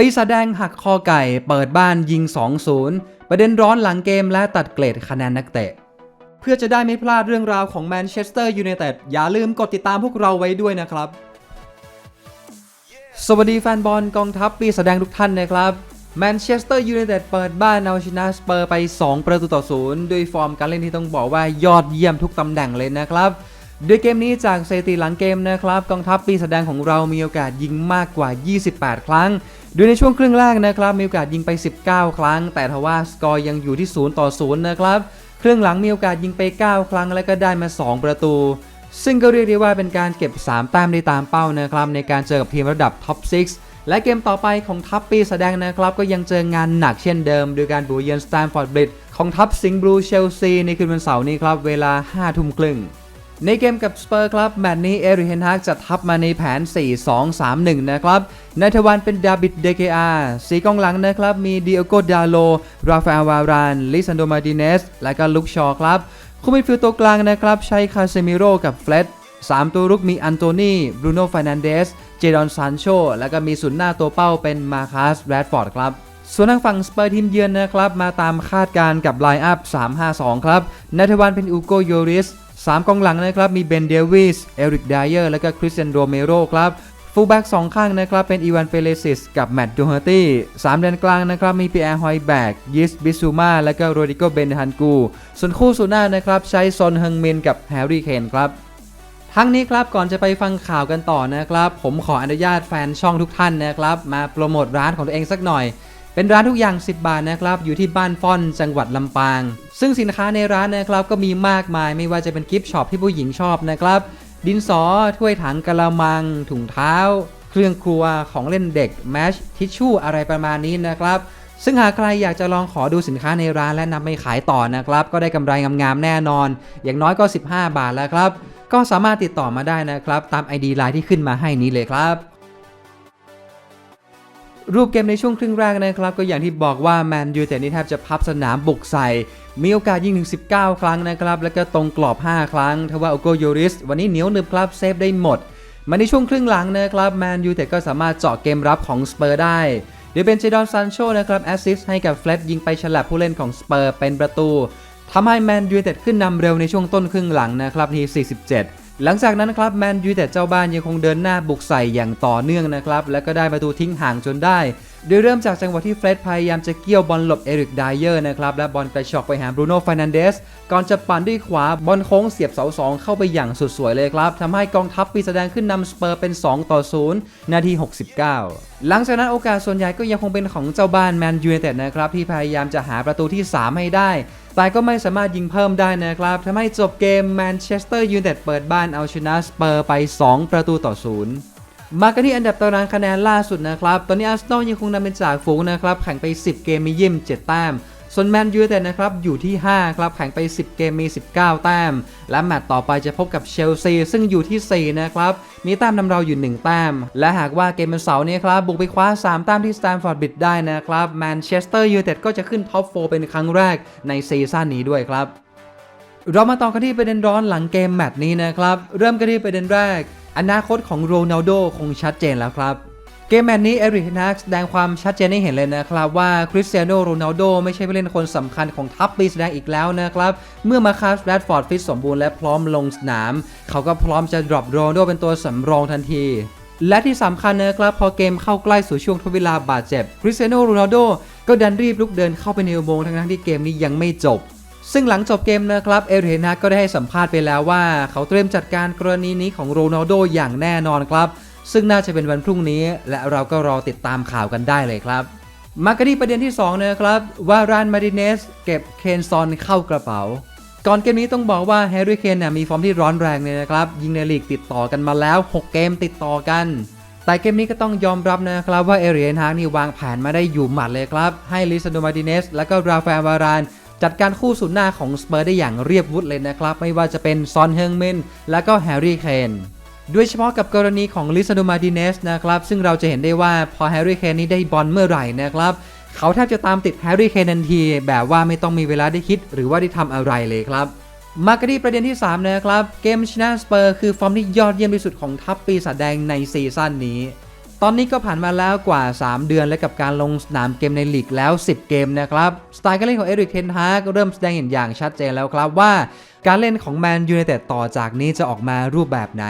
ปีศาจแดงหักคอไก่เปิดบ้านยิง 2-0 ประเด็นร้อนหลังเกมและตัดเกรดคะแนนนักเตะ เพื่อจะได้ไม่พลาดเรื่องราวของแมนเชสเตอร์ยูไนเต็ดอย่าลืมกดติดตามพวกเราไว้ด้วยนะครับ สวัสดีแฟนบอลกองทัพปีศาจแดงทุกท่านนะครับแมนเชสเตอร์ยูไนเต็ดเปิดบ้านเอาชนะสเปอร์ไป 2 ประตูต่อศูนย์ด้วยฟอร์มการเล่นที่ต้องบอกว่ายอดเยี่ยมทุกตำแหน่งเลยนะครับโดยเกมนี้จากสถิติหลังเกมนะครับ กองทัพปีศาจแดงของเรามีโอกาสยิงมากกว่า 28 ครั้ง โดยในช่วงครึ่งแรกนะครับมีโอกาสยิงไป 19 ครั้ง แต่ทว่าสกอร์ยังอยู่ที่ 0 ต่อ 0 นะครับ ครึ่งหลังมีโอกาสยิงไป 9 ครั้งและก็ได้มา 2 ประตู ซึ่งก็เรียกได้ว่าเป็นการเก็บ 3 แต้มได้ตามเป้านะครับในการเจอกับทีมระดับท็อป 6 และเกมต่อไปของทัพปีแสดงนะครับ ก็ยังเจองานหนักเช่นเดิม โดยการบุกเยือนสแตนฟอร์ดบริดของทัพสิงห์บลูเชลซีในคืนวันเสาร์นี้ครับเวลา5ทุ่มครึ่ง ในเกมกับสเปอร์ครับแมตช์นี้เอริเฮนฮากจะทับมาในแผน 4-2-3-1 นะครับในทวันเป็นดาบิดเดเกอาสีกองหลังนะครับ มีดิโอโกดาโล ราฟาอลวาราน ลิซันโดมาดิเนส และก็ลุกชอครับคู่มิดฟิลด์ตัวกลางนะครับ ใช้คาเซมิโร่กับเฟลดสามตัวรุกมีอันโตนีบรูโน่ฟ r นันเดส เจดอนซานโช แล้วก็มีศูนย์หน้าตัวเป้าเป็นมาคัสแรดฟอร์ดครับส่วนทางฝั่งสเปอร์ทีมเยือนนะครับ มาตามคาดการกับไลน์อัพ3-5-2 ครับในทวันเป็นอูโกโยริส 3กองหลังนะครับมีเบนเดวิสเอริกไดเออร์และก็คริสเตียนโรเมโรครับฟูลแบ็กสองข้างนะครับเป็นอีวานเฟเลซิสกับแมตต์ดูเฮอร์ตี้สามเดนกลางนะครับมีปีแอร์ฮอยแบกยิสบิซูมาและก็โรดิโกเบนฮันกู ส่วนคู่สุดหน้านะครับใช้ซอนเฮงมินกับแฮร์รี่เคนครับทั้งนี้ครับก่อนจะไปฟังข่าวกันต่อนะครับ ผมขออนุญาตแฟนช่องทุกท่านนะครับ มาโปรโมทร้านของตัวเองสักหน่อย เป็นร้านทุกอย่าง 10 บาทนะครับ อยู่ที่บ้านฟ่อนจังหวัดลำปาง ซึ่งสินค้าในร้านนะครับก็มีมากมายไม่ว่าจะเป็นกิฟต์ช็อปที่ผู้หญิงชอบนะครับ ดินสอถ้วยถังกะละมัง ถุงเท้า เครื่องครัวของเล่นเด็กแมชทิชชู่อะไรประมาณนี้นะครับซึ่งหากใครอยากจะลองขอดูสินค้าในร้านและนำไปขายต่อนะครับ ก็ได้กำไรงามๆแน่นอน อย่างน้อยก็ 15 บาทแล้วครับ ก็สามารถติดต่อมาได้นะครับ ตาม ID ไลน์ที่ขึ้นมาให้นี้เลยครับ รูปเกมในช่วงครึ่งแรกนะครับ ก็อย่างที่บอกว่าแมนยูแต่นี่แทบจะพับสนามบุกใส่ มีโอกาสยิงถึง 19 ครั้งนะครับ แล้วก็ตรงกรอบ 5 ครั้งทว่าโอโกโยริส วันนี้เหนียวหนึบครับเซฟได้หมด มาในช่วงครึ่งหลังนะครับแมนยูแต่ก็สามารถเจาะเกมรับของสเปอร์ได้เดี๋ยวเป็นเจดอนซานโชนะครับแอสซิสต์ให้กับเฟลดยิงไปฉลับผู้เล่นของสเปอร์เป็นประตูทำให้แมนยูเต็ดขึ้นนำเร็วในช่วงต้นครึ่งหลังนะครับที47 หลังจากนั้นครับแมนยูแต่เจ้าบ้านยังคงเดินหน้าบุกใส่อย่างต่อเนื่องนะครับ และก็ได้ประตูทิ้งห่างจนได้โดยเริ่มจากจังหวะที่เฟรดพยายามจะเกี่ยวบอลหลบเอริกไดเออร์นะครับ และบอลกระชอกไปหาบรูโน่ฟ r นันเดส ก่อนจะปั่นด้วยขวาบอลโค้งเสียบเสาสองเข้าไปอย่างสุดสวยเลยครับทำให้กองทัพปีแสดงขึ้นนำสเปอร์เป็น 2 ต่อ 0 นาที 69 หลังจากนั้นโอกาสส่วนใหญ่ก็ยังคงเป็นของเจ้าบ้านแมนยูไนเต็ดนะครับที่พยายามจะหาประตูที่ 3 ให้ได้ แต่ก็ไม่สามารถยิงเพิ่มได้นะครับทำให้จบเกมแมนเชสเตอร์ยูไนเต็ดเปิดบ้านเอาชนะสเปอร์ไป 2 ประตูต่อ 0 มากันที่อันดับตารางคะแนนล่าสุดนะครับ ตอนนี้อาร์เซนอลยังคงนำเป็นจ่าฝูงนะครับ แข่งไป 10 เกมมียิ้ม7แต้ม ส่วนแมนยูแต่นะครับ อยู่ที่ 5 ครับ แข่งไป 10 เกมมี 19 แต้ม และแมตต์ต่อไปจะพบกับเชลซี ซึ่งอยู่ที่ 4 นะครับ มีแต้มนำเราอยู่ 1 แต้ม และหากว่าเกมวันเสาร์นี้ครับ บุกไปคว้า 3 แต้มที่สแตมฟอร์ดบิดได้นะครับ แมนเชสเตอร์ยูไนเต็ดก็จะขึ้นท็อป 4 เป็นครั้งแรกในซีซั่นนี้ด้วยครับ เรามาต่อกันที่ประเด็นร้อนหลังเกมแมตช์นี้นะครับ เริ่มกันที่ประเด็นแรก อนาคตของโรนัลโดคงชัดเจนแล้วครับเกมแมตช์นี้เอริกนักแสดงความชัดเจนให้เห็นเลยนะครับว่าคริสเตียโนโรนัลโดไม่ใช่ผู้เล่นคนสำคัญของทัพปีแสดงอีกแล้วนะครับ เมื่อมาคาสแรดฟอร์ดฟิตสมบูรณ์และพร้อมลงสนาม เขาก็พร้อมจะดรอปโรนัลโดเป็นตัวสำรองทันที และที่สำคัญนะครับ พอเกมเข้าใกล้สู่ช่วงทดเวลาบาดเจ็บคริสเตียโนโรนัลโดก็ดันรีบลุกเดินเข้าไปในอุโมงค์ทั้งที่เกมนี้ยังไม่จบ ซึ่งหลังจบเกมนะครับเอริเฮนาก็ได้ให้สัมภาษณ์ไปแล้วว่า เขาเตรียมจัดการกรณีนี้ของโรนัลโดอย่างแน่นอนครับ ซึ่งน่าจะเป็นวันพรุ่งนี้ และเราก็รอติดตามข่าวกันได้เลยครับมากันที่ประเด็นที่2นะครับว่ารานมาดิเนสเก็บเคนซอนเข้ากระเป๋า ก่อนเกมนี้ต้องบอกว่าแฮร์รี่เคนเนี่ยมีฟอร์มที่ร้อนแรงเลยนะครับ ยิงในลีกติดต่อกันมาแล้ว 6 เกมติดต่อกัน แต่เกมนี้ก็ต้องยอมรับนะครับว่าเอเรียนฮากนี่วางแผนมาได้อยู่หมัดเลยครับ ให้ลิซันโดมาดิเนสและก็ราฟาเอลวาราน จัดการคู่สุดหน้าของสเปอร์ได้อย่างเรียบวุฒเลยนะครับ ไม่ว่าจะเป็นซอนเฮงมินและก็แฮร์รี่เคนด้วยเฉพาะกับกรณีของลิซาโดมาดิเนสนะครับ ซึ่งเราจะเห็นได้ว่าพอแฮร์รี่เคนนี้ได้บอลเมื่อไหร่นะครับ เขาแทบจะตามติดแฮร์รี่เคนทันที แบบว่าไม่ต้องมีเวลาได้คิด หรือว่าได้ทำอะไรเลยครับมากันที่ประเด็นที่ 3 นะครับ เกมชนะสเปอร์คือฟอร์มที่ยอดเยี่ยมที่สุดของทัพปีศาจแดงในซีซั่นนี้ ตอนนี้ก็ผ่านมาแล้วกว่า 3 เดือนและกับการลงสนามเกมในลีกแล้ว 10 เกมนะครับ สไตล์การเล่นของเอริกเทนฮากเริ่มแสดงเห็นอย่างชัดเจนแล้วครับว่า การเล่นของแมนยูไนเต็ดต่อจากนี้จะออกมารูปแบบไหน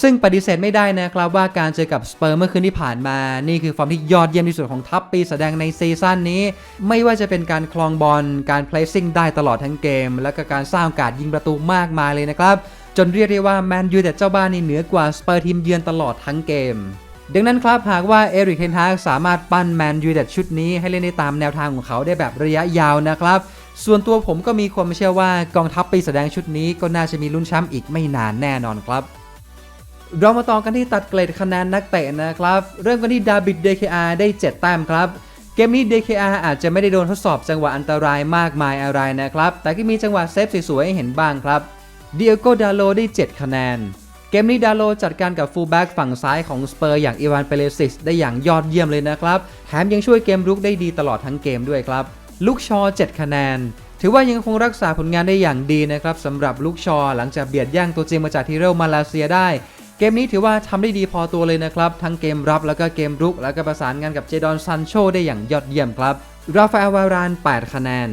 ซึ่งปฏิเสธไม่ได้นะครับว่าการเจอกับสเปอร์เมื่อคืนที่ผ่านมา นี่คือฟอร์มที่ยอดเยี่ยมที่สุดของทัพปีแสดงในซีซั่นนี้ ไม่ว่าจะเป็นการคลองบอล การเพลซิ่งได้ตลอดทั้งเกม และก็การสร้างโอกาสยิงประตูมากมายเลยนะครับ จนเรียกได้ว่าแมนยูแต่เจ้าบ้านนี่เหนือกว่าสเปอร์ทีมเยือนตลอดทั้งเกม ดังนั้นครับหากว่าเอริกเทนฮากสามารถปั้นแมนยูเต็ดชุดนี้ให้เล่นได้ตามแนวทางของเขาได้แบบระยะยาวนะครับ ส่วนตัวผมก็มีความเชื่อว่ากองทัพปีแสดงชุดนี้ก็น่าจะมีลุ้นแชมป์อีกไม่นานแน่นอนครับเรามาต่อกันที่ตัดเกรดคะแนนนักเตะนะครับ เริ่มกันที่ดาบิด DKR ได้ 7 แต้มครับ เกมนี้ DKR อาจจะไม่ได้โดนทดสอบจังหวะอันตรายมากมายอะไรนะครับ แต่ก็มีจังหวะเซฟสวยๆให้เห็นบ้างครับเดียโกดาโลได้ 7 คะแนน เกมนี้ดาโลจัดการกับฟูลแบ็กฝั่งซ้ายของสเปอร์อย่างอีวานเปเลซิสได้อย่างยอดเยี่ยมเลยนะครับ แถมยังช่วยเกมรุกได้ดีตลอดทั้งเกมด้วยครับ ลูกชอ 7 คะแนน ถือว่ายังคงรักษาผลงานได้อย่างดีนะครับสำหรับลูกชอหลังจากเบียดย่างตัวจริงมาจากทีเรลมาเลเซียได้ เกมนี้ถือว่าทำได้ดีพอตัวเลยนะครับ ทั้งเกมรับแล้วก็เกมรุก แล้วก็ประสานงานกับเจดอนซันโชได้อย่างยอดเยี่ยมครับราฟาเอลวาราน 8 คะแนน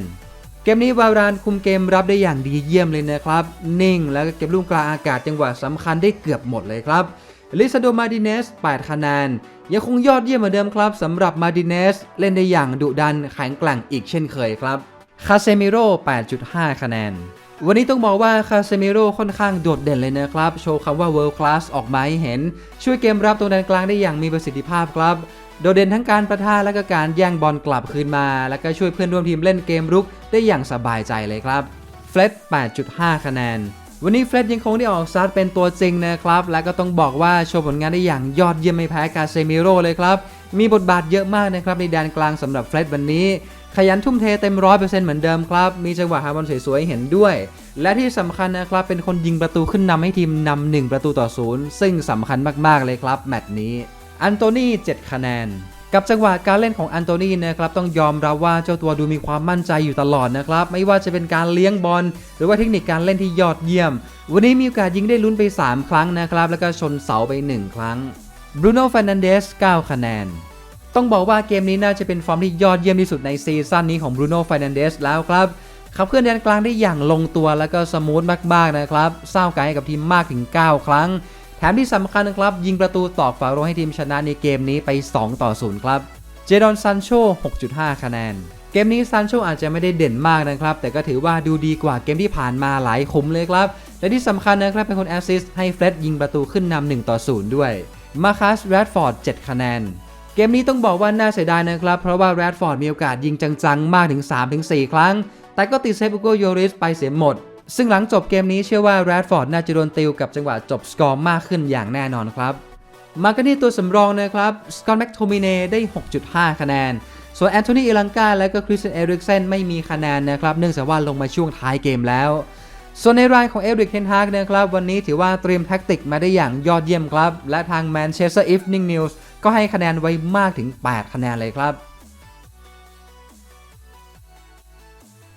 เกมนี้วารานคุมเกมรับได้อย่างดีเยี่ยมเลยนะครับ นิ่งแล้วก็เก็บลูกกลางอากาศจังหวะสำคัญได้เกือบหมดเลยครับลิซาโดมาดิเนส 8 คะแนนยังคงยอดเยี่ยมเหมือนเดิมครับสำหรับมาดิเนส เล่นได้อย่างดุดันแข็งแกร่งอีกเช่นเคยครับคาเซมิโร่ 8.5 คะแนน วันนี้ต้องบอกว่าคาเซมิโร่ค่อนข้างโดดเด่นเลยนะครับ โชว์คำว่า world class ออกมาให้เห็น ช่วยเกมรับตรงแดนกลางได้อย่างมีประสิทธิภาพครับ โดดเด่นทั้งการประท่าและก็การแย่งบอลกลับคืนมา แล้วก็ช่วยเพื่อนร่วมทีมเล่นเกมรุกได้อย่างสบายใจเลยครับเฟลต8.5 คะแนน วันนี้เฟลตยังคงได้ออกสตาร์ทเป็นตัวจริงนะครับ และก็ต้องบอกว่าโชว์ผลงานได้อย่างยอดเยี่ยมไม่แพ้คาเซมิโร่เลยครับ มีบทบาทเยอะมากนะครับในแดนกลางสำหรับเฟลตวันนี้ ขยันทุ่มเทเต็มร้อยเปอร์เซ็นต์เหมือนเดิมครับ มีจังหวะหาบอลสวยๆเห็นด้วย และที่สำคัญนะครับเป็นคนยิงประตูขึ้นนำให้ทีมนำหนึ่งประตูต่อศูนย์ซึ่งสำคัญมากๆเลยครับแมตช์นี้ อันโตนี7คะแนน กับจังหวะการเล่นของอันโตนีนะครับต้องยอมรับว่าเจ้าตัวดูมีความมั่นใจอยู่ตลอดนะครับ ไม่ว่าจะเป็นการเลี้ยงบอลหรือว่าเทคนิคการเล่นที่ยอดเยี่ยม วันนี้มีโอกาสยิงได้ลุ้นไป 3 ครั้งนะครับ แล้วก็ชนเสาไป 1 ครั้งบรูโน่ฟ r นันเดส9คะแนน ต้องบอกว่าเกมนี้น่าจะเป็นฟอร์มที่ยอดเยี่ยมที่สุดในซีซั่นนี้ของบรูโน่ฟ r นันเดสแล้วครับขับเคลื่อนแดนกลางได้อย่างลงตัวแล้วก็สมูทมากๆนะครับสร้างกาสให้กับทีมมากถึง 9 ครั้ง แถมที่สำคัญนะครับ ยิงประตูตอกฝาโลงให้ทีมชนะในเกมนี้ไป 2 ต่อ 0 ครับ เจดอนซันโช 6.5 คะแนน เกมนี้ซันโชอาจจะไม่ได้เด่นมากนะครับ แต่ก็ถือว่าดูดีกว่าเกมที่ผ่านมาหลายคุ้มเลยครับ และที่สำคัญนะครับเป็นคนแอสซิสต์ให้เฟร็ดยิงประตูขึ้นนำ1ต่อ 0 ด้วย มาคัสแรดฟอร์ด 7 คะแนนเกมนี้ต้องบอกว่าน่าเสียดายนะครับ เพราะว่าแรดฟอร์ดมีโอกาสยิงจังๆ มากถึง 3-4 ครั้ง แต่ก็ติดเซฟอุโกโยริสไปเสียหมด ซึ่งหลังจบเกมนี้เชื่อว่าแรดฟอร์ดน่าจะโดนติวกับจังหวะจบสกอร์มากขึ้นอย่างแน่นอนครับ มากันที่ตัวสำรองนะครับสกอตแม็กโทมิเนได้ 6.5 คะแนน ส่วนแอนโทนีเอลังกาและก็คริสเตียนเอริกเซนไม่มีคะแนนนะครับเนื่องจากว่าลงมาช่วงท้ายเกมแล้ว ส่วนในรายของเอริกเทนฮากนะครับวันนี้ถือว่าเตรียมแท็กติกมาได้อย่างยอดเยี่ยมครับ และทางแมนเชสเตอร์อีฟนิงนิวส์ก็ให้คะแนนไว้มากถึง 8 คะแนนเลยครับ